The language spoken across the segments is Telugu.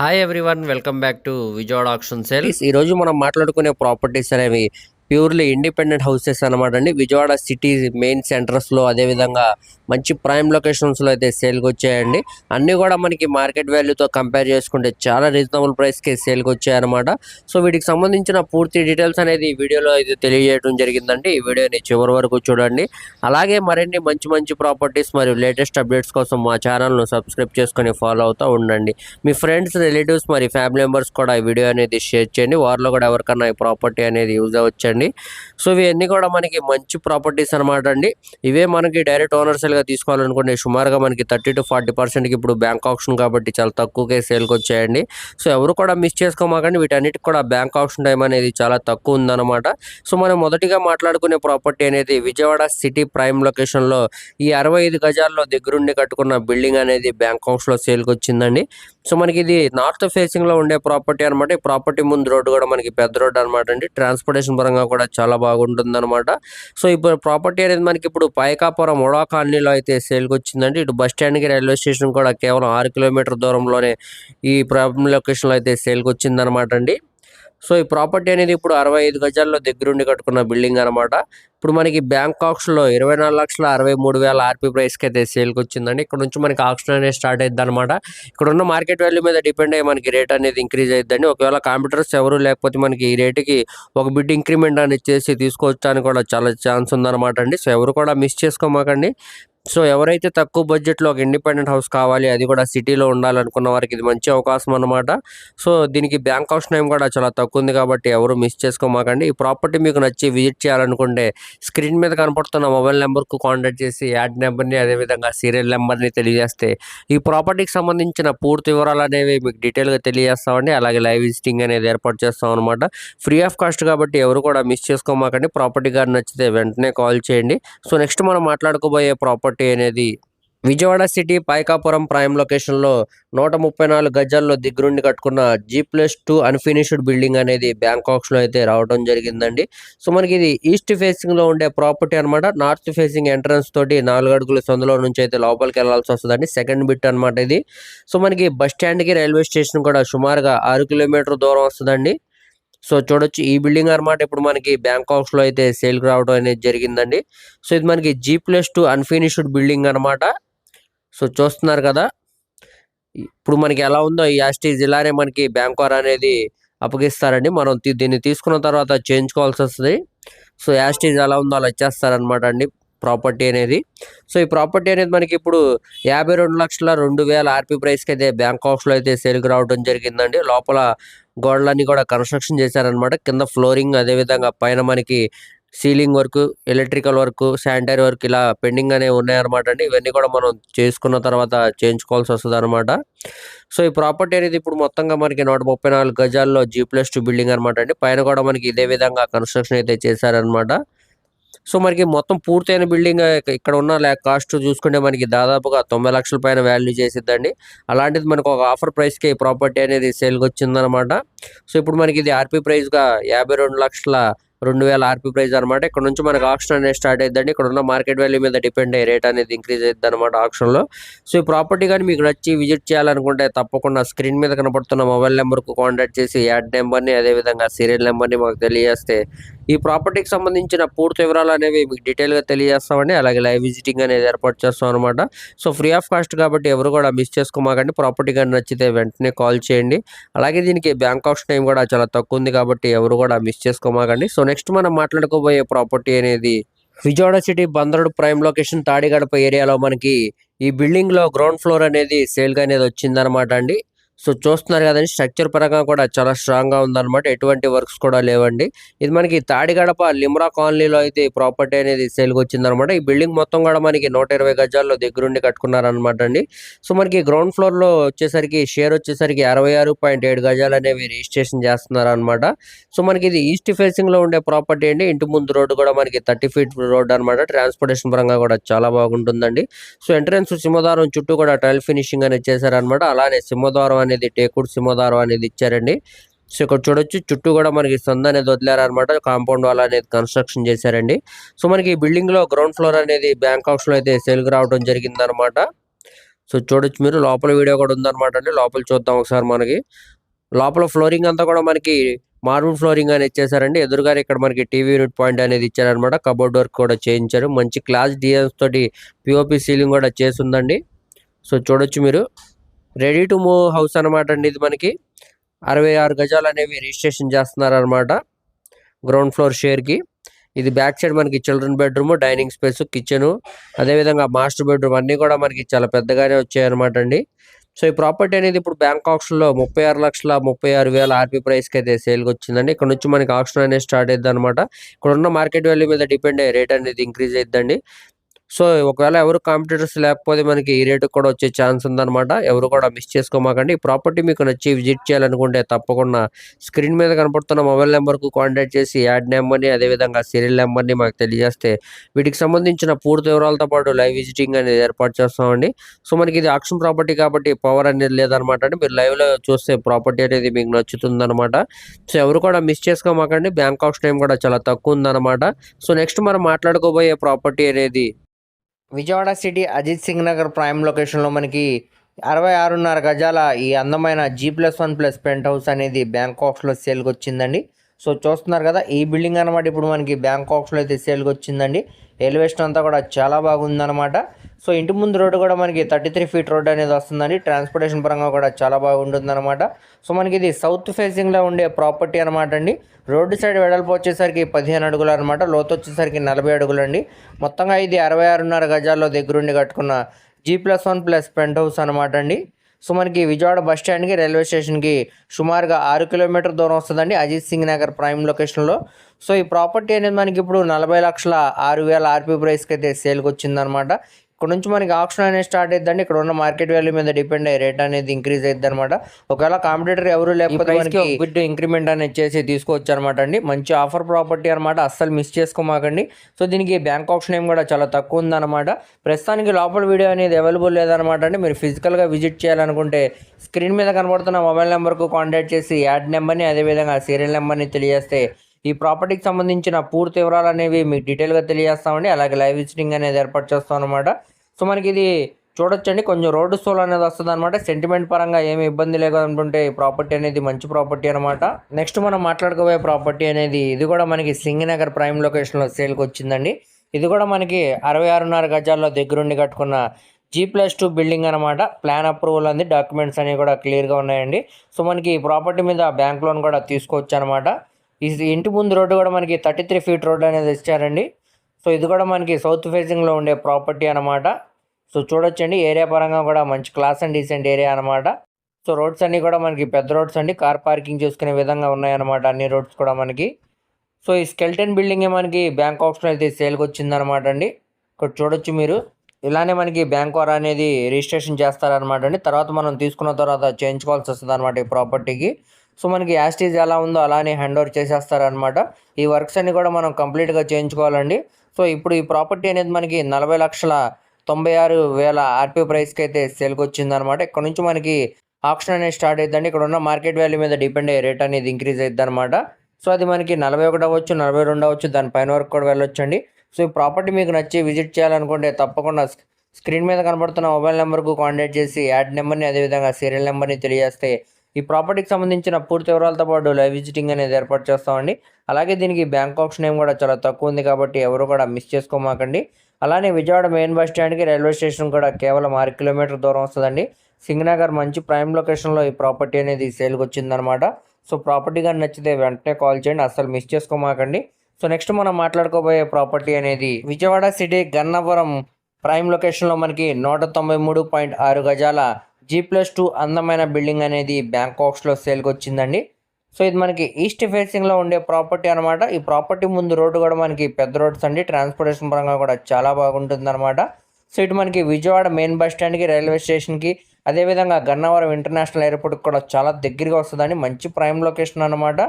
Hi everyone welcome back to Vijayawada auction sales ఈ రోజు మనం మాట్లాడుకునే ప్రాపర్టీస్ అనేవి ప్యూర్లీ ఇండిపెండెంట్ హౌసెస్ అనమాట అండి. విజయవాడ సిటీ మెయిన్ సెంటర్స్లో అదేవిధంగా మంచి ప్రైమ్ లొకేషన్స్లో అయితే సేల్కి వచ్చాయండి. అన్నీ కూడా మనకి మార్కెట్ వాల్యూతో కంపేర్ చేసుకుంటే చాలా రీజనబుల్ ప్రైస్కి సేల్కి వచ్చాయన్నమాట. సో వీటికి సంబంధించిన పూర్తి డీటెయిల్స్ అనేది ఈ వీడియోలో అయితే తెలియజేయడం జరిగిందండి. ఈ వీడియోని చివరి వరకు చూడండి. అలాగే మరిన్ని మంచి మంచి ప్రాపర్టీస్ మరియు లేటెస్ట్ అప్డేట్స్ కోసం మా ఛానల్ను సబ్స్క్రైబ్ చేసుకొని ఫాలో అవుతూ ఉండండి. మీ ఫ్రెండ్స్ రిలేటివ్స్ మరి ఫ్యామిలీ మెంబర్స్ కూడా ఈ వీడియో అనేది షేర్ చేయండి. వారిలో కూడా ఎవరికన్నా ఈ ప్రాపర్టీ అనేది యూజ్ అవ్వచ్చండి. సో ఇవన్నీ కూడా మనకి మంచి ప్రాపర్టీస్ అనమాట అండి. ఇవే మనకి డైరెక్ట్ ఓనర్స్గా తీసుకోవాలనుకుంటే సుమారుగా మనకి థర్టీ టు ఫార్టీ పర్సెంట్కి ఇప్పుడు బ్యాంక్ ఆప్షన్ కాబట్టి చాలా తక్కువకే సేల్కి వచ్చాయండి. సో ఎవరు కూడా మిస్ చేసుకోమాకండి. వీటన్నిటికి కూడా బ్యాంక్ ఆప్షన్ టైం అనేది చాలా తక్కువ ఉందన్నమాట. సో మనం మొదటిగా మాట్లాడుకునే ప్రాపర్టీ అనేది విజయవాడ సిటీ ప్రైమ్ లొకేషన్లో ఈ అరవై ఐదు గజాల్లో దగ్గరుండి కట్టుకున్న బిల్డింగ్ అనేది బ్యాంక్ హౌస్లో సేల్కి వచ్చిందండి. సో మనకి ఇది నార్త్ ఫేసింగ్లో ఉండే ప్రాపర్టీ అనమాట. ఈ ప్రాపర్టీ ముందు రోడ్డు కూడా మనకి పెద్ద రోడ్డు అనమాట అండి. ట్రాన్స్పోర్టేషన్ పరంగా కూడా చాలా బాగుంటుంది అనమాట సో ఇప్పుడు ప్రాపర్టీ అనేది మనకి ఇప్పుడు పైకాపురం ఒడా కాలనీలో అయితే సేల్కి వచ్చిందండి ఇటు బస్ స్టాండ్కి రైల్వే స్టేషన్ కూడా కేవలం ఆరు కిలోమీటర్ దూరంలోనే ఈ ప్రాబ్లం లొకేషన్లో అయితే సేల్కి వచ్చిందనమాట అండి. సో ఈ ప్రాపర్టీ అనేది ఇప్పుడు అరవై ఐదు గజాల్లో దగ్గరుండి కట్టుకున్న బిల్డింగ్ అనమాట ఇప్పుడు మనకి బ్యాంకాక్స్లో ఇరవై నాలుగు లక్షల అరవై మూడు వేల ఆర్పీ ప్రైస్కి అయితే సేల్కి వచ్చిందండి ఇక్కడ నుంచి మనకి ఆక్షన్ అనేది స్టార్ట్ అయ్యింది అనమాట ఇక్కడ ఉన్న మార్కెట్ వాల్యూ మీద డిపెండ్ అయ్యి మనకి రేట్ అనేది ఇంక్రీజ్ అయ్యిందండి ఒకవేళ కాంప్యూటర్స్ ఎవరు లేకపోతే మనకి ఈ రేటుకి ఒక బిడ్ ఇంక్రిమెంట్ అనేది చేసి తీసుకోవచ్చానికి కూడా చాలా ఛాన్స్ ఉందన్నమాట అండి. సో ఎవరు కూడా మిస్ చేసుకోమాకండి. సో ఎవరైతే తక్కువ బడ్జెట్లో ఒక ఇండిపెండెంట్ హౌస్ కావాలి అది కూడా సిటీలో ఉండాలనుకున్న వారికి ఇది మంచి అవకాశం అనమాట సో దీనికి బ్యాంక్ హౌస్ టైం కూడా చాలా తక్కువ ఉంది కాబట్టి ఎవరు మిస్ చేసుకోమాకండి. ఈ ప్రాపర్టీ మీకు నచ్చి విజిట్ చేయాలనుకుంటే స్క్రీన్ మీద కనపడుతున్న మొబైల్ నెంబర్కు కాంటాక్ట్ చేసి యాడ్ నెంబర్ని అదేవిధంగా సీరియల్ నెంబర్ని తెలియజేస్తే ఈ ప్రాపర్టీకి సంబంధించిన పూర్తి వివరాలు అనేవి మీకు డీటెయిల్గా తెలియజేస్తామండి. అలాగే లైవ్ విజిటింగ్ అనేది ఏర్పాటు చేస్తాం అనమాట ఫ్రీ ఆఫ్ కాస్ట్ కాబట్టి ఎవరు కూడా మిస్ చేసుకోమాకండి. ప్రాపర్టీ గారు నచ్చితే వెంటనే కాల్ చేయండి. సో నెక్స్ట్ మనం మాట్లాడుకోబోయే ప్రాపర్టీ అనేది విజయవాడ సిటీ పైకాపురం ప్రైమ్ లొకేషన్లో నూట ముప్పై నాలుగు గజాల్లో దిగ్గురుండి కట్టుకున్న G plus two unfinished building అనేది బ్యాంకాక్స్లో అయితే రావడం జరిగిందండి. సో మనకి ఇది ఈస్ట్ ఫేసింగ్లో ఉండే ప్రాపర్టీ అనమాట నార్త్ ఫేసింగ్ ఎంట్రన్స్ తోటి నాలుగు అడుగుల సందులో నుంచి అయితే లోపలికి వెళ్ళాల్సి వస్తుందండి. సెకండ్ బిట్ అనమాట ఇది. సో మనకి బస్ స్టాండ్కి రైల్వే స్టేషన్ కూడా సుమారుగా ఆరు కిలోమీటర్ దూరం వస్తుందండి. సో చూడొచ్చు. ఈ బిల్డింగ్ అనమాట ఇప్పుడు మనకి బ్యాంకాక్స్లో అయితే సేల్ రావడం అనేది జరిగిందండి. సో ఇది మనకి G plus two unfinished building అనమాట సో చూస్తున్నారు కదా. ఇప్పుడు మనకి ఎలా ఉందో ఈ యాస్టీజ్ ఇలానే మనకి బ్యాంకార్ అనేది అప్పగిస్తారండి. మనం దీన్ని తీసుకున్న తర్వాత చేయించుకోవాల్సి వస్తుంది. సో యాస్టీజ్ ఎలా ఉందో అలా ఇచ్చేస్తారనమాట అండి. ప్రాపర్టీ అనేది. సో ఈ ప్రాపర్టీ అనేది మనకి ఇప్పుడు యాభై రెండు లక్షల రెండు వేల ఆర్పీ ప్రైస్కి అయితే బ్యాంకాక్స్లో అయితే సేల్కి రావడం జరిగిందండి. లోపల గోడలన్నీ కూడా కన్స్ట్రక్షన్ చేశారనమాట కింద ఫ్లోరింగ్ అదేవిధంగా పైన మనకి ceiling work electrical work sanitary work ఇలా పెండింగ్ అనేవి ఉన్నాయన్నమాట అండి. ఇవన్నీ కూడా మనం చేసుకున్న తర్వాత చేయించుకోవాల్సి వస్తుంది అనమాట సో ఈ ప్రాపర్టీ అనేది ఇప్పుడు మొత్తంగా మనకి నూట ముప్పై నాలుగు గజాల్లో జీ ప్లస్ టూ బిల్డింగ్ అనమాట అండి. పైన కూడా మనకి ఇదే విధంగా కన్స్ట్రక్షన్ అయితే చేశారనమాట సో మనకి మొత్తం పూర్తయిన బిల్డింగ్ ఇక్కడ ఉన్న కాస్ట్ చూసుకుంటే మనకి దాదాపుగా తొంభై లక్షల పైన వాల్యూ చేసిద్దండి. అలాంటిది మనకు ఒక ఆఫర్ ప్రైస్కి ప్రాపర్టీ అనేది సేల్కి వచ్చిందనమాట. సో ఇప్పుడు మనకి ఇది ఆర్పీ ప్రైస్గా యాభై రెండు లక్షల రెండు వేల ఆర్పీ ప్రైస్ అనమాట. ఇక్కడ నుంచి మనకు ఆప్షన్ అనేది స్టార్ట్ అయిద్దండి. ఇక్కడ ఉన్న మార్కెట్ వాల్యూ మీద డిపెండ్ అయ్యే రేట్ అనేది ఇంక్రీజ్ అవుతుంది అనమాట ఆప్షన్లో సో ఈ ప్రాపర్టీ కానీ మీకు నచ్చి విజిట్ చేయాలనుకుంటే తప్పకుండా స్క్రీన్ మీద కనపడుతున్న మొబైల్ నెంబర్కు కాంటాక్ట్ చేసి యాడ్ నెంబర్ని అదేవిధంగా సీరియల్ నెంబర్ని మాకు తెలియజేస్తే ఈ ప్రాపర్టీకి సంబంధించిన పూర్తి వివరాలు అనేవి మీకు డీటెయిల్గా తెలియజేస్తామండి. అలాగే లైవ్ విజిటింగ్ అనేది ఏర్పాటు చేస్తాం అనమాట సో ఫ్రీ ఆఫ్ కాస్ట్ కాబట్టి ఎవరు కూడా మిస్ చేసుకోమాకండి. ప్రాపర్టీ కానీ నచ్చితే వెంటనే కాల్ చేయండి. అలాగే దీనికి బ్యాంక్ ఆఫ్ టైం కూడా చాలా తక్కువ ఉంది కాబట్టి ఎవరు కూడా మిస్ చేసుకోమాకండి. సో నెక్స్ట్ మనం మాట్లాడుకోబోయే ప్రాపర్టీ అనేది విజయవాడ సిటీ బందరుడు ప్రైమ్ లొకేషన్ తాడిగడప ఏరియాలో మనకి ఈ బిల్డింగ్లో గ్రౌండ్ ఫ్లోర్ అనేది సేల్గా అనేది వచ్చిందనమాట అండి. సో చూస్తున్నారు కదండి స్ట్రక్చర్ పరంగా కూడా చాలా స్ట్రాంగ్గా ఉందన్నమాట. ఎటువంటి వర్క్స్ కూడా లేవండి. ఇది మనకి తాడిగడప లిమ్రా కాలనీలో అయితే ఈ ప్రాపర్టీ అనేది సేల్కి వచ్చిందనమాట ఈ బిల్డింగ్ మొత్తం కూడా మనకి నూట ఇరవై గజాల్లో దగ్గరుండి కట్టుకున్నారనమాట అండి. సో మనకి గ్రౌండ్ ఫ్లోర్లో వచ్చేసరికి షేర్ వచ్చేసరికి అరవై ఆరు పాయింట్ ఏడు గజాలు అనేవి రిజిస్ట్రేషన్ చేస్తున్నారనమాట సో మనకి ఇది ఈస్ట్ ఫేసింగ్లో ఉండే ప్రాపర్టీ అండి. ఇంటి ముందు రోడ్డు కూడా మనకి థర్టీ ఫీట్ రోడ్ అనమాట ట్రాన్స్పోర్టేషన్ పరంగా కూడా చాలా బాగుంటుందండి. సో ఎంట్రన్స్ సింహద్వారం చుట్టూ కూడా టైల్ ఫినిషింగ్ అనేది చేశారనమాట అలానే సింహద్వారం అనేది టేకుడు సింహద్వారం అనేది ఇచ్చారండి. సో ఇక్కడ చూడొచ్చు చుట్టూ కూడా మనకి సంద అనేది వదిలేరనమాట కాంపౌండ్ వాల్ అనేది కన్స్ట్రక్షన్ చేశారండి. సో మనకి ఈ బిల్డింగ్లో గ్రౌండ్ ఫ్లోర్ అనేది బ్యాంకాక్స్లో అయితే సేల్ రావడం జరిగిందనమాట సో చూడొచ్చు మీరు లోపల వీడియో కూడా ఉందన్నమాట అండి. లోపల చూద్దాం ఒకసారి మనకి. లోపల ఫ్లోరింగ్ అంతా కూడా మనకి మార్బుల్ ఫ్లోరింగ్ అనేది ఇచ్చేసారండి ఎదురుగారు ఇక్కడ మనకి టీవీ యూనిట్ పాయింట్ అనేది ఇచ్చారనమాట కబోర్డ్ వర్క్ కూడా చేయించారు. మంచి క్లాస్ డిజైన్స్ తోటి పిఓపి సీలింగ్ కూడా చేసి ఉందండి. సో చూడొచ్చు మీరు. రెడీ టు మూవ్ హౌస్ అనమాట అండి ఇది మనకి. అరవై ఆరు గజాలు అనేవి రిజిస్ట్రేషన్ చేస్తున్నారు అనమాట గ్రౌండ్ ఫ్లోర్ షేర్కి ఇది బ్యాక్ సైడ్ మనకి children bedroom dining space kitchen. అదేవిధంగా మాస్టర్ బెడ్రూమ్ అన్నీ కూడా మనకి చాలా పెద్దగానే వచ్చాయన్నమాట అండి. సో ఈ ప్రాపర్టీ అనేది ఇప్పుడు బ్యాంక్ ఆప్షన్లో ముప్పై ఆరు లక్షల ముప్పై ఆరు వేల ఆర్పీ ప్రైస్కి అయితే సేల్కి వచ్చిందండి ఇక్కడ నుంచి మనకి ఆప్షన్ అనేది స్టార్ట్ అయ్యింది అనమాట ఇక్కడ ఉన్న మార్కెట్ వాల్యూ మీద డిపెండ్ అయ్యే రేట్ అనేది ఇంక్రీజ్ అయిద్దండి. సో ఒకవేళ ఎవరు కాంపిటీటర్స్ లేకపోతే మనకి ఈ రేటు కూడా వచ్చే ఛాన్స్ ఉందన్నమాట. ఎవరు కూడా మిస్ చేసుకోమాకండి. ఈ ప్రాపర్టీ మీకు నచ్చి విజిట్ చేయాలనుకుంటే తప్పకుండా స్క్రీన్ మీద కనపడుతున్న మొబైల్ నెంబర్కు కాంటాక్ట్ చేసి యాడ్ నెంబర్ని అదేవిధంగా సీరియల్ నెంబర్ని మాకు తెలియజేస్తే వీటికి సంబంధించిన పూర్తి వివరాలతో పాటు లైవ్ విజిటింగ్ అనేది ఏర్పాటు చేస్తామండి. సో మనకి ఇది ఆక్షన్ ప్రాపర్టీ కాబట్టి పవర్ అనేది లేదనమాట అండి. మీరు లైవ్లో చూస్తే ప్రాపర్టీ అనేది మీకు నచ్చుతుందన్నమాట. సో ఎవరు కూడా మిస్ చేసుకోమాకండి. బ్యాంక్ ఆఫ్ టైం కూడా చాలా తక్కువ ఉందన్నమాట. సో నెక్స్ట్ మనం మాట్లాడుకోబోయే ప్రాపర్టీ అనేది విజయవాడ సిటీ అజిత్ సింగ్ నగర్ ప్రైమ్ లొకేషన్లో మనకి అరవై ఆరున్నర గజాల ఈ అందమైన G plus one plus penthouse అనేది బ్యాంకాక్స్లో సేల్కి వచ్చిందండి సో చూస్తున్నారు కదా ఈ బిల్డింగ్ అనమాట ఇప్పుడు మనకి బ్యాంకాక్స్లో అయితే సేల్కి వచ్చిందండి. ఎలివేషన్ అంతా కూడా చాలా బాగుందనమాట సో ఇంటి ముందు రోడ్డు కూడా మనకి థర్టీ త్రీ ఫీట్ రోడ్ అనేది వస్తుందండి. ట్రాన్స్పోర్టేషన్ పరంగా కూడా చాలా బాగుంటుందన్నమాట. సో మనకి ఇది సౌత్ ఫేసింగ్లో ఉండే ప్రాపర్టీ అనమాట అండి. రోడ్డు సైడ్ వెడల్పు వచ్చేసరికి పదిహేను అడుగులు అనమాట లోతు వచ్చేసరికి నలభై అడుగులు అండి. మొత్తంగా ఇది అరవై ఆరున్నర గజాల్లో దగ్గరుండి కట్టుకున్న G plus one plus penthouse అనమాట అండి. సో మనకి విజయవాడ బస్ స్టాండ్కి రైల్వే స్టేషన్కి సుమారుగా ఆరు కిలోమీటర్ దూరం వస్తుందండి అజిత్ సింగ్ నగర్ ప్రైమ్ లొకేషన్లో. సో ఈ ప్రాపర్టీ అనేది మనకి ఇప్పుడు నలభై లక్షల ఆరు వేల ఆర్పీ ప్రైస్కి అయితే సేల్కి వచ్చిందనమాట ఇక్కడ నుంచి మనకి ఆప్షన్ అనేది స్టార్ట్ అయిద్దండి. ఇక్కడ ఉన్న మార్కెట్ వాల్యూ మీద డిపెండ్ అయ్యే రేట్ అనేది ఇంక్రీజ్ అయ్యిద్ది అనమాట ఒకవేళ కాంపిటేటర్ ఎవరు లేకపోతే మనకి బిడ్ ఇంక్రిమెంట్ అనేది చేసి తీసుకోవచ్చు అనమాట అండి మంచి ఆఫర్ ప్రాపర్టీ అనమాట అస్సలు మిస్ చేసుకోమాకండి. సో దీనికి బ్యాంక్ ఆప్షన్ ఏం కూడా చాలా తక్కువ ఉందన్నమాట. ప్రస్తుతానికి లోపల వీడియో అనేది అవైలబుల్ లేదనమాట అండి మీరు ఫిజికల్గా విజిట్ చేయాలనుకుంటే స్క్రీన్ మీద కనబడుతున్న మొబైల్ నెంబర్కు కాంటాక్ట్ చేసి యాడ్ నెంబర్ని అదేవిధంగా సీరియల్ నెంబర్ని తెలియజేస్తే ఈ ప్రాపర్టీకి సంబంధించిన పూర్తి వివరాలు అనేవి మీకు డీటెయిల్గా తెలియజేస్తామండి. అలాగే లైవ్ విజిటింగ్ అనేది ఏర్పాటు చేస్తాం అనమాట సో మనకి ఇది చూడొచ్చండి. కొంచెం రోడ్డు సోల్ అనేది వస్తుంది అనమాట సెంటిమెంట్ పరంగా ఏమి ఇబ్బంది లేదనుకుంటే ప్రాపర్టీ అనేది మంచి ప్రాపర్టీ అనమాట నెక్స్ట్ మనం మాట్లాడుకోబోయే ప్రాపర్టీ అనేది ఇది కూడా మనకి సింగనగర్ ప్రైమ్ లొకేషన్లో సేల్కి వచ్చిందండి. ఇది కూడా మనకి అరవై ఆరున్నర గజాల్లో దగ్గరుండి కట్టుకున్న జీ ప్లస్ టూ బిల్డింగ్ అనమాట ప్లాన్ అప్రూవల్ అంది. డాక్యుమెంట్స్ అనేవి కూడా క్లియర్గా ఉన్నాయండి. సో మనకి ఈ ప్రాపర్టీ మీద బ్యాంక్ లోన్ కూడా తీసుకోవచ్చు అనమాట ఈ ఇంటి ముందు రోడ్డు కూడా మనకి థర్టీ త్రీ ఫీట్ రోడ్ అనేది ఇచ్చారండి. సో ఇది కూడా మనకి సౌత్ ఫేసింగ్లో ఉండే ప్రాపర్టీ అనమాట సో చూడొచ్చండి ఏరియా పరంగా కూడా మంచి క్లాస్ అండ్ డీసెంట్ ఏరియా అనమాట సో రోడ్స్ అన్నీ కూడా మనకి పెద్ద రోడ్స్ అండి కార్ పార్కింగ్ చేసుకునే విధంగా ఉన్నాయన్నమాట అన్ని రోడ్స్ కూడా మనకి. సో ఈ స్కెల్టన్ బిల్డింగ్ మనకి బ్యాంక్ ఆప్షన్ అయితే సేల్కి వచ్చిందనమాట అండి. ఇక్కడ చూడొచ్చు మీరు. ఇలానే మనకి బ్యాంక్ వార్ అనేది రిజిస్ట్రేషన్ చేస్తారనమాట అండి. తర్వాత మనం తీసుకున్న తర్వాత చేయించుకోవాల్సి వస్తుంది అనమాట ఈ ప్రాపర్టీకి. సో మనకి యాస్టీజ్ ఎలా ఉందో అలానే హ్యాండ్ ఓవర్ చేసేస్తారనమాట ఈ వర్క్స్ అన్ని కూడా మనం కంప్లీట్గా చేయించుకోవాలండి. సో ఇప్పుడు ఈ ప్రాపర్టీ అనేది మనకి నలభై లక్షల తొంభై ఆరు వేల ఆర్పీ ప్రైస్కి అయితే సేల్కి వచ్చిందనమాట ఇక్కడ నుంచి మనకి ఆప్షన్ అనేది స్టార్ట్ అవుతుందండి ఇక్కడ ఉన్న మార్కెట్ వాల్యూ మీద డిపెండ్ అయ్యే రేట్ అనేది ఇంక్రీజ్ అవుతుంది అనమాట సో అది మనకి నలభై ఒకటి అవ్వచ్చు నలభై రెండు అవ్వచ్చు దాని పైన వరకు కూడా వెళ్ళొచ్చండి. సో ఈ ప్రాపర్టీ మీకు నచ్చి విజిట్ చేయాలనుకుంటే తప్పకుండా స్క్రీన్ మీద కనబడుతున్న మొబైల్ నెంబర్కు కాంటాక్ట్ చేసి యాడ్ నెంబర్ని అదేవిధంగా సీరియల్ నెంబర్ని తెలియజేస్తే ఈ ప్రాపర్టీకి సంబంధించిన పూర్తి వివరాలతో పాటు లైవ్ విజిటింగ్ అనేది ఏర్పాటు చేస్తామండి. అలాగే దీనికి బ్యాంక్ ఆప్షన్ ఏం కూడా చాలా తక్కువ ఉంది కాబట్టి ఎవరు కూడా మిస్ చేసుకోమాకండి. అలానే విజయవాడ మెయిన్ బస్ స్టాండ్కి రైల్వే స్టేషన్ కూడా కేవలం ఆరు కిలోమీటర్ దూరం వస్తుందండి. సింగనగర్ మంచి ప్రైమ్ లొకేషన్లో ఈ ప్రాపర్టీ అనేది సేల్కి వచ్చిందనమాట సో ప్రాపర్టీ కానీ నచ్చితే వెంటనే కాల్ చేయండి. అసలు మిస్ చేసుకోమాకండి. సో నెక్స్ట్ మనం మాట్లాడుకోబోయే ప్రాపర్టీ అనేది విజయవాడ సిటీ గన్నవరం ప్రైమ్ లొకేషన్లో మనకి నూట తొంభై మూడు పాయింట్ ఆరు గజాల జీ ప్లస్ టూ అందమైన బిల్డింగ్ అనేది బ్యాంకాక్స్లో సేల్కి వచ్చిందండి సో ఇది మనకి ఈస్ట్ ఫేసింగ్లో ఉండే ప్రాపర్టీ అనమాట ఈ ప్రాపర్టీ ముందు రోడ్డు కూడా మనకి పెద్ద రోడ్స్ అండి. ట్రాన్స్పోర్టేషన్ పరంగా కూడా చాలా బాగుంటుంది అనమాట సో ఇటు మనకి విజయవాడ మెయిన్ బస్ స్టాండ్కి రైల్వే స్టేషన్కి అదేవిధంగా గన్నవరం ఇంటర్నేషనల్ ఎయిర్పోర్ట్కి కూడా చాలా దగ్గరగా వస్తుందండి. మంచి ప్రైమ్ లొకేషన్ అనమాట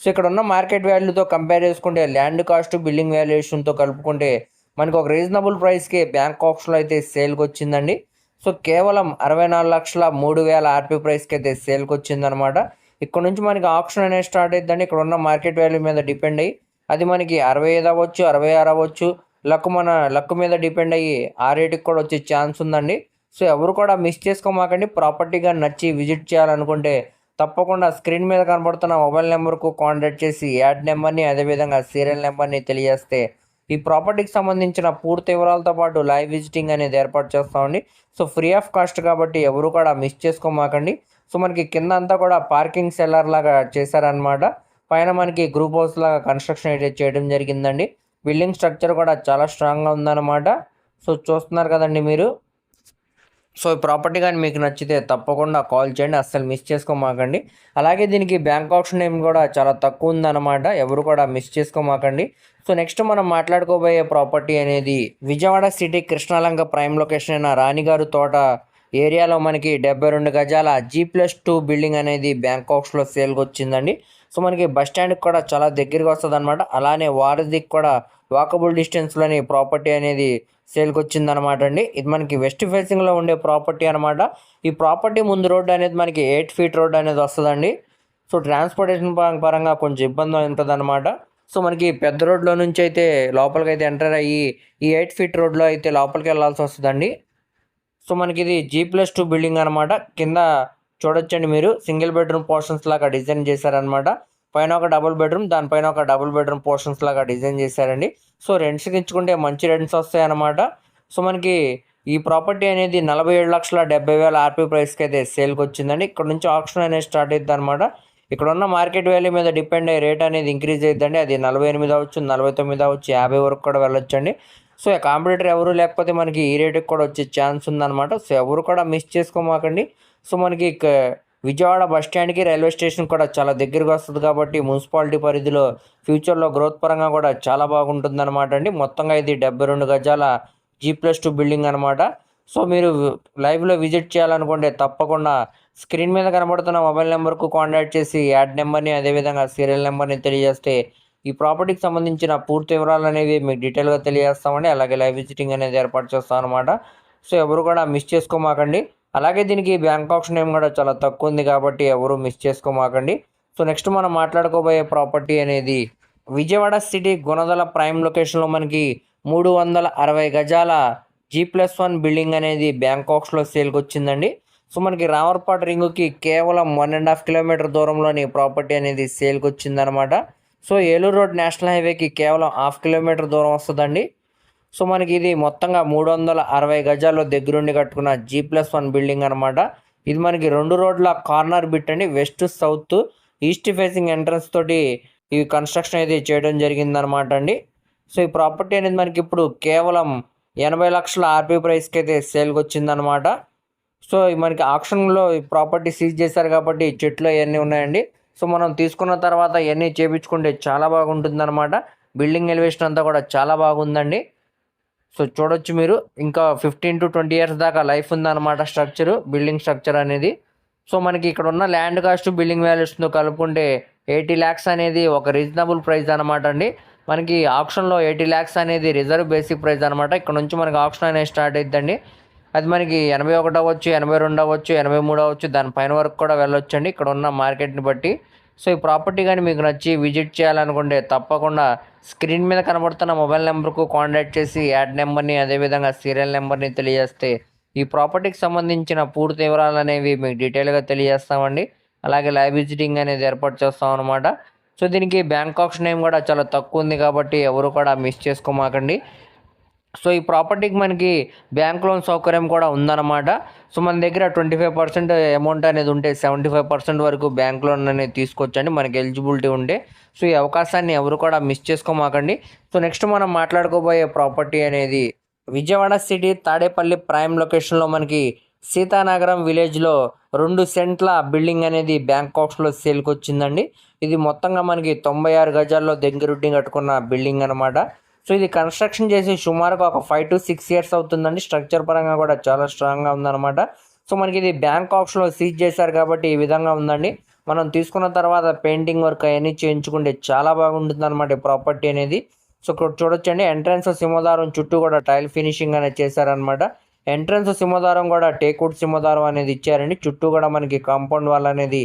సో ఇక్కడ ఉన్న మార్కెట్ వాల్యూతో కంపేర్ చేసుకుంటే ల్యాండ్ కాస్ట్ బిల్డింగ్ వాల్యుయేషన్తో కలుపుకుంటే మనకు ఒక రీజనబుల్ ప్రైస్కి బ్యాంకాక్స్లో అయితే సేల్కి వచ్చిందండి. సో కేవలం అరవై నాలుగు లక్షల మూడు వేల ఆర్పీ ప్రైస్కి అయితే సేల్కి వచ్చిందనమాట ఇక్కడ నుంచి మనకి ఆప్షన్ అనేది స్టార్ట్ అవుతుందండి ఇక్కడ ఉన్న మార్కెట్ వాల్యూ మీద డిపెండ్ అయ్యి అది మనకి అరవై ఐదు అవ్వచ్చు అరవై ఆరు అవ్వచ్చు. లక్ మన లక్ మీద డిపెండ్ అయ్యి ఆ రేటుకి కూడా వచ్చే ఛాన్స్ ఉందండి. సో ఎవరు కూడా మిస్ చేసుకోమాకండి. ప్రాపర్టీగా నచ్చి విజిట్ చేయాలనుకుంటే తప్పకుండా స్క్రీన్ మీద కనబడుతున్న మొబైల్ నెంబర్కు కాంటాక్ట్ చేసి యాడ్ నెంబర్ని అదేవిధంగా సీరియల్ నెంబర్ని తెలియజేస్తే ఈ ప్రాపర్టీకి సంబంధించిన పూర్తి వివరాలతో పాటు లైవ్ విజిటింగ్ అనేది ఏర్పాటు చేస్తామండి. సో ఫ్రీ ఆఫ్ కాస్ట్ కాబట్టి ఎవరు కూడా మిస్ చేసుకోమాకండి. సో మనకి కింద అంతా కూడా పార్కింగ్ సెల్లర్ లాగా చేశారనమాట పైన మనకి గ్రూప్ హౌస్ లాగా కన్స్ట్రక్షన్ అయితే చేయడం జరిగిందండి. బిల్డింగ్ స్ట్రక్చర్ కూడా చాలా స్ట్రాంగ్గా ఉందన్నమాట. సో చూస్తున్నారు కదండి మీరు. సో ఈ ప్రాపర్టీ కానీ మీకు నచ్చితే తప్పకుండా కాల్ చేయండి. అస్సలు మిస్ చేసుకోమాకండి. అలాగే దీనికి బ్యాంక్ ఆప్షన్ నేమ్ కూడా చాలా తక్కువ ఉందన్నమాట. ఎవరు కూడా మిస్ చేసుకోమాకండి. సో నెక్స్ట్ మనం మాట్లాడుకోబోయే ప్రాపర్టీ అనేది Vijayawada city Krishnalanka prime location అయిన రాణిగారు తోట ఏరియాలో మనకి డెబ్బై రెండు గజాల జీ ప్లస్ టూ బిల్డింగ్ అనేది బ్యాంకాక్స్లో సేల్కి వచ్చిందండి సో మనకి బస్ స్టాండ్కి కూడా చాలా దగ్గరగా వస్తుంది అనమాట అలానే వారధికి కూడా వాకబుల్ డిస్టెన్స్లోని ప్రాపర్టీ అనేది సేల్కి వచ్చిందనమాట అండి ఇది మనకి వెస్ట్ ఫేసింగ్లో ఉండే ప్రాపర్టీ అనమాట ఈ ప్రాపర్టీ ముందు రోడ్డు అనేది మనకి ఎయిట్ ఫీట్ రోడ్ అనేది వస్తుందండి. సో ట్రాన్స్పోర్టేషన్ పరంగా కొంచెం ఇబ్బంది ఉంటుంది అనమాట సో మనకి పెద్ద రోడ్లో నుంచి అయితే లోపలికి అయితే ఎంటర్ అయ్యి ఈ ఎయిట్ ఫీట్ రోడ్లో అయితే లోపలికి వెళ్ళాల్సి వస్తుందండి. సో మనకి ఇది జీ ప్లస్ టూ బిల్డింగ్ అనమాట కింద చూడొచ్చండి మీరు. సింగిల్ బెడ్రూమ్ పోర్షన్స్ లాగా డిజైన్ చేశారనమాట పైన ఒక డబుల్ బెడ్రూమ్ దానిపైన ఒక డబుల్ బెడ్రూమ్ పోర్షన్స్ లాగా డిజైన్ చేశారండి. సో రెంట్స్ తెచ్చుకుంటే మంచి రెంట్స్ వస్తాయి అన్నమాట సో మనకి ఈ ప్రాపర్టీ అనేది నలభై ఏడు లక్షల డెబ్బై వేల ఆర్పీ ప్రైస్కి అయితే సేల్కి వచ్చిందండి ఇక్కడ నుంచి ఆప్షన్ అనేది స్టార్ట్ అవుతుంది అనమాట ఇక్కడ ఉన్న మార్కెట్ వాల్యూ మీద డిపెండ్ అయ్యే రేట్ అనేది ఇంక్రీజ్ అవుతుందండి అది నలభై ఎనిమిది అవచ్చు నలభై తొమ్మిది అవచ్చు యాభై వరకు కూడా వెళ్ళొచ్చండి. సో కాంపిటేటర్ ఎవరు? లేకపోతే మనకి ఈ రేటుకి కూడా వచ్చే ఛాన్స్ ఉందన్నమాట. సో ఎవరు కూడా మిస్ చేసుకోమాకండి. సో మనకి విజయవాడ బస్ స్టాండ్కి రైల్వే స్టేషన్ కూడా చాలా దగ్గరకు వస్తుంది కాబట్టి మున్సిపాలిటీ పరిధిలో ఫ్యూచర్లో గ్రోత్ పరంగా కూడా చాలా బాగుంటుంది అనమాట అండి. మొత్తంగా ఇది డెబ్బై రెండు గజాల జీ ప్లస్ టూ బిల్డింగ్ అనమాట సో మీరు లైవ్లో విజిట్ చేయాలనుకుంటే తప్పకుండా స్క్రీన్ మీద కనబడుతున్న మొబైల్ నెంబర్కు కాంటాక్ట్ చేసి యాడ్ నెంబర్ని అదేవిధంగా సీరియల్ నెంబర్ని తెలియజేస్తే ఈ ప్రాపర్టీకి సంబంధించిన పూర్తి వివరాలు అనేవి మీకు డీటెయిల్గా తెలియజేస్తామండి. అలాగే లైవ్ విజిటింగ్ అనేది ఏర్పాటు చేస్తాం అనమాట సో ఎవరు కూడా మిస్ చేసుకోమాకండి. అలాగే దీనికి బ్యాంక్ ఆప్షన్ ఏం కూడా చాలా తక్కువ ఉంది కాబట్టి ఎవరు మిస్ చేసుకోమాకండి. సో నెక్స్ట్ మనం మాట్లాడుకోబోయే ప్రాపర్టీ అనేది విజయవాడ సిటీ గుణదల ప్రైమ్ లొకేషన్లో మనకి మూడు వందల అరవై గజాల జీ ప్లస్ వన్ బిల్డింగ్ అనేది బ్యాంకాక్స్లో సేల్కి వచ్చిందండి. సో మనకి రామర్పాట్ రింగుకి కేవలం వన్ అండ్ హాఫ్ కిలోమీటర్ దూరంలోని ప్రాపర్టీ అనేది సేల్కి వచ్చిందనమాట సో ఏలూరు రోడ్ నేషనల్ హైవేకి కేవలం హాఫ్ కిలోమీటర్ దూరం వస్తుందండి. సో మనకి ఇది మొత్తంగా మూడు వందల అరవై గజాల్లో దగ్గరుండి కట్టుకున్న జీ ప్లస్ వన్ బిల్డింగ్ అనమాట ఇది మనకి రెండు రోడ్ల కార్నర్ బిట్ అండి. West south east facing entrance తోటి ఈ కన్స్ట్రక్షన్ అయితే చేయడం జరిగిందనమాట అండి. సో ఈ ప్రాపర్టీ అనేది మనకి ఇప్పుడు కేవలం ఎనభై లక్షల ఆర్పీ ప్రైస్కి అయితే సేల్కి వచ్చిందనమాట సో మనకి ఆక్షన్లో ఈ ప్రాపర్టీ సీజ్ చేశారు కాబట్టి చెట్లు అవన్నీ ఉన్నాయండి. సో మనం తీసుకున్న తర్వాత ఇవన్నీ చేపించుకుంటే చాలా బాగుంటుంది అనమాట బిల్డింగ్ ఎలివేషన్ అంతా కూడా చాలా బాగుందండి. సో చూడొచ్చు మీరు. ఇంకా ఫిఫ్టీన్ టు ట్వంటీ ఇయర్స్ దాకా లైఫ్ ఉందన్నమాట స్ట్రక్చర్ బిల్డింగ్ స్ట్రక్చర్ అనేది. సో మనకి ఇక్కడ ఉన్న ల్యాండ్ కాస్ట్ బిల్డింగ్ వాల్యూస్తో కలుపుకుంటే ఎయిటీ ల్యాక్స్ అనేది ఒక రీజనబుల్ ప్రైస్ అనమాట అండి. మనకి ఆప్షన్లో ఎయిటీ ల్యాక్స్ అనేది రిజర్వ్ బేసిక్ ప్రైస్ అనమాట ఇక్కడ నుంచి మనకి ఆప్షన్ అనేది స్టార్ట్ అవుతుందండి అది మనకి ఎనభై ఒకటి అవ్వచ్చు ఎనభై రెండు అవ్వచ్చు ఎనభై మూడు అవ్వచ్చు దానిపైన వరకు కూడా వెళ్ళొచ్చు అండి ఇక్కడ ఉన్న మార్కెట్ని బట్టి. సో ఈ ప్రాపర్టీ కానీ మీకు నచ్చి విజిట్ చేయాలనుకుంటే తప్పకుండా స్క్రీన్ మీద కనబడుతున్న మొబైల్ నెంబర్కు కాంటాక్ట్ చేసి యాడ్ నెంబర్ని అదేవిధంగా సీరియల్ నెంబర్ని తెలియజేస్తే ఈ ప్రాపర్టీకి సంబంధించిన పూర్తి వివరాలు అనేవి మీకు డీటెయిల్గా తెలియజేస్తామండి. అలాగే లైవ్ విజిటింగ్ అనేది ఏర్పాటు చేస్తాం అనమాట సో దీనికి బ్యాంక్ ఆప్షన్ ఏం కూడా చాలా తక్కువ ఉంది కాబట్టి ఎవరు కూడా మిస్ చేసుకోమాకండి. సో ఈ ప్రాపర్టీకి మనకి బ్యాంక్ లోన్ సౌకర్యం కూడా ఉందన్నమాట. సో మన దగ్గర ట్వంటీ ఫైవ్ పర్సెంట్ అమౌంట్ అనేది ఉంటే సెవెంటీ ఫైవ్ పర్సెంట్ వరకు బ్యాంక్ లోన్ అనేది తీసుకొచ్చండి. మనకి ఎలిజిబిలిటీ ఉంటే. సో ఈ అవకాశాన్ని ఎవరు కూడా మిస్ చేసుకోమాకండి. సో నెక్స్ట్ మనం మాట్లాడుకోబోయే ప్రాపర్టీ అనేది విజయవాడ సిటీ తాడేపల్లి ప్రైమ్ లొకేషన్లో మనకి సీతానగరం విలేజ్లో రెండు సెంట్ల బిల్డింగ్ అనేది బ్యాంకాక్స్లో సేల్కి వచ్చిందండి ఇది మొత్తంగా మనకి తొంభై ఆరు గజాల్లో దగ్గరుడ్డి కట్టుకున్న బిల్డింగ్ అనమాట సో ఇది కన్స్ట్రక్షన్ చేసి సుమారుగా ఒక ఫైవ్ టు సిక్స్ ఇయర్స్ అవుతుందండి. స్ట్రక్చర్ పరంగా కూడా చాలా స్ట్రాంగ్గా ఉందన్నమాట. సో మనకి ఇది బ్యాంక్ ఆప్షన్లో సీజ్ చేశారు కాబట్టి ఈ విధంగా ఉందండి. మనం తీసుకున్న తర్వాత పెయింటింగ్ వర్క్ అవన్నీ చేయించుకుంటే చాలా బాగుంటుంది అనమాట ప్రాపర్టీ అనేది. సో ఇక్కడ చూడొచ్చండి ఎంట్రన్స్ సింహదారం చుట్టూ కూడా టైల్ ఫినిషింగ్ అనేది చేశారనమాట ఎంట్రన్స్ సింహదారం కూడా టేక్వుడ్ సింహదారం అనేది ఇచ్చారండి. చుట్టూ కూడా మనకి కాంపౌండ్ వాల్ అనేది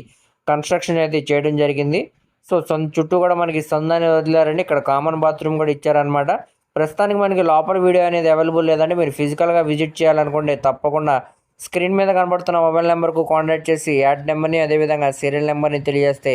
కన్స్ట్రక్షన్ అయితే చేయడం జరిగింది. సో సొంత చుట్టూ కూడా మనకి సందాన్ని వదిలేరండి. ఇక్కడ కామన్ బాత్రూమ్ కూడా ఇచ్చారనమాట ప్రస్తుతానికి మనకి లోపల వీడియో అనేది అవైలబుల్ లేదండి. మీరు ఫిజికల్గా విజిట్ చేయాలనుకుంటే తప్పకుండా స్క్రీన్ మీద కనబడుతున్న మొబైల్ నెంబర్కు కాంటాక్ట్ చేసి యాడ్ నెంబర్ని అదేవిధంగా సీరియల్ నెంబర్ని తెలియజేస్తే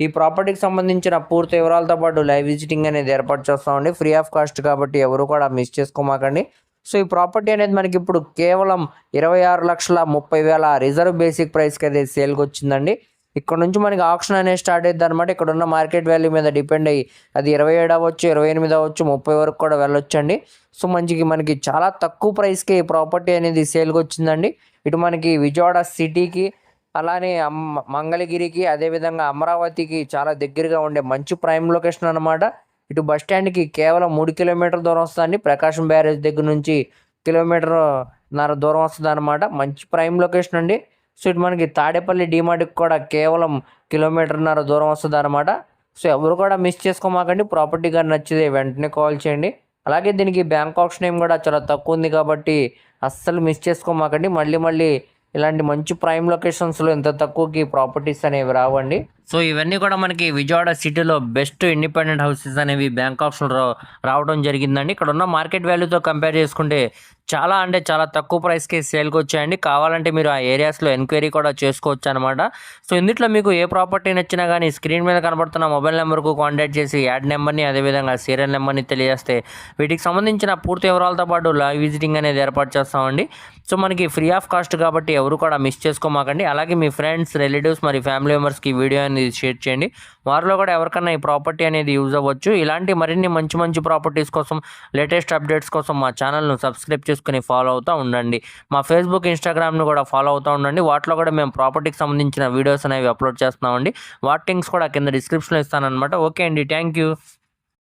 ఈ ప్రాపర్టీకి సంబంధించిన పూర్తి వివరాలతో పాటు లైవ్ విజిటింగ్ అనేది ఏర్పాటు చేస్తామండి. ఫ్రీ ఆఫ్ కాస్ట్ కాబట్టి ఎవరు కూడా మిస్ చేసుకోమాకండి. సో ఈ ప్రాపర్టీ అనేది మనకి ఇప్పుడు కేవలం ఇరవై ఆరు లక్షల ముప్పై వేల రిజర్వ్ బేసిక్ ప్రైస్కి అయితే సేల్కి వచ్చిందండి. ఇక్కడ నుంచి మనకి ఆప్షన్ అనేది స్టార్ట్ అవుతుంది అనమాట ఇక్కడ ఉన్న మార్కెట్ వాల్యూ మీద డిపెండ్ అయ్యి అది ఇరవై ఏడు అవ్వచ్చు ఇరవై ఎనిమిది అవ్వచ్చు ముప్పై వరకు కూడా వెళ్ళొచ్చండి. సో మంచికి మనకి చాలా తక్కువ ప్రైస్కి ప్రాపర్టీ అనేది సేల్కి వచ్చిందండి. ఇటు మనకి విజయవాడ సిటీకి అలానే మంగళగిరికి అదేవిధంగా అమరావతికి చాలా దగ్గరగా ఉండే మంచి ప్రైమ్ లొకేషన్ అనమాట ఇటు బస్ స్టాండ్కి కేవలం మూడు కిలోమీటర్ దూరం వస్తుందండి. ప్రకాశం బ్యారేజ్ దగ్గర నుంచి కిలోమీటర్ నర దూరం వస్తుంది అనమాట మంచి ప్రైమ్ లొకేషన్ అండి. సో ఇటు మనకి తాడేపల్లి డిమార్ట్కి కూడా కేవలం కిలోమీటర్న్నర దూరం వస్తుంది అనమాట సో ఎవరు కూడా మిస్ చేసుకోమాకండి. ప్రాపర్టీ కానీ నచ్చితే వెంటనే కాల్ చేయండి. అలాగే దీనికి బ్యాంక్ ఆప్షన్ ఏం కూడా చాలా తక్కువ ఉంది కాబట్టి అస్సలు మిస్ చేసుకోమాకండి. మళ్ళీ మళ్ళీ ఇలాంటి మంచి ప్రైమ్ లొకేషన్స్లో ఇంత తక్కువకి ప్రాపర్టీస్ అనేవి రావండి. సో ఇవన్నీ కూడా మనకి విజయవాడ సిటీలో బెస్ట్ ఇండిపెండెంట్ హౌసెస్ అనేవి బ్యాంక్ ఆప్షన్ రావడం జరిగిందండి. ఇక్కడ ఉన్న మార్కెట్ వాల్యూతో కంపేర్ చేసుకుంటే చాలా అంటే చాలా తక్కువ ప్రైస్కి సేల్కి వచ్చాయండి. కావాలంటే మీరు ఆ ఏరియాస్లో ఎంక్వైరీ కూడా చేసుకోవచ్చు అనమాట సో ఇందులో మీకు ఏ ప్రాపర్టీ నచ్చినా కానీ స్క్రీన్ మీద కనబడుతున్న మొబైల్ నెంబర్కు కాంటాక్ట్ చేసి యాడ్ నెంబర్ని అదేవిధంగా సీరియల్ నెంబర్ని తెలియజేస్తే వీటికి సంబంధించిన పూర్తి వివరాలతో పాటు లైవ్ విజిటింగ్ అనేది ఏర్పాటు చేస్తామండి. సో మనకి ఫ్రీ ఆఫ్ కాస్ట్ కాబట్టి ఎవరు కూడా మిస్ చేసుకోమాకండి. అలాగే మీ ఫ్రెండ్స్ రిలేటివ్స్ మరి ఫ్యామిలీ మెంబర్స్కి వీడియో అనేది షేర్ చేయండి. వారిలో కూడా ఎవరికైనా ఈ ప్రాపర్టీ అనేది యూజ్ అవ్వచ్చు. ఇలాంటి మరిన్ని మంచి మంచి ప్రాపర్టీస్ కోసం లేటెస్ట్ అప్డేట్స్ కోసం మా ఛానల్ను సబ్స్క్రైబ్ చేసుకుని ఫాలో అవుతూ ఉండండి. మా ఫేస్బుక్ ఇన్స్టాగ్రామ్ను కూడా ఫాలో అవుతూ ఉండండి. వాటిలో కూడా మేము ప్రాపర్టీకి సంబంధించిన వీడియోస్ అనేవి అప్లోడ్ చేస్తున్నామండి. వాటి లింక్స్ కూడా కింద డిస్క్రిప్షన్లో ఇస్తానమాట ఓకే అండి. Thank you.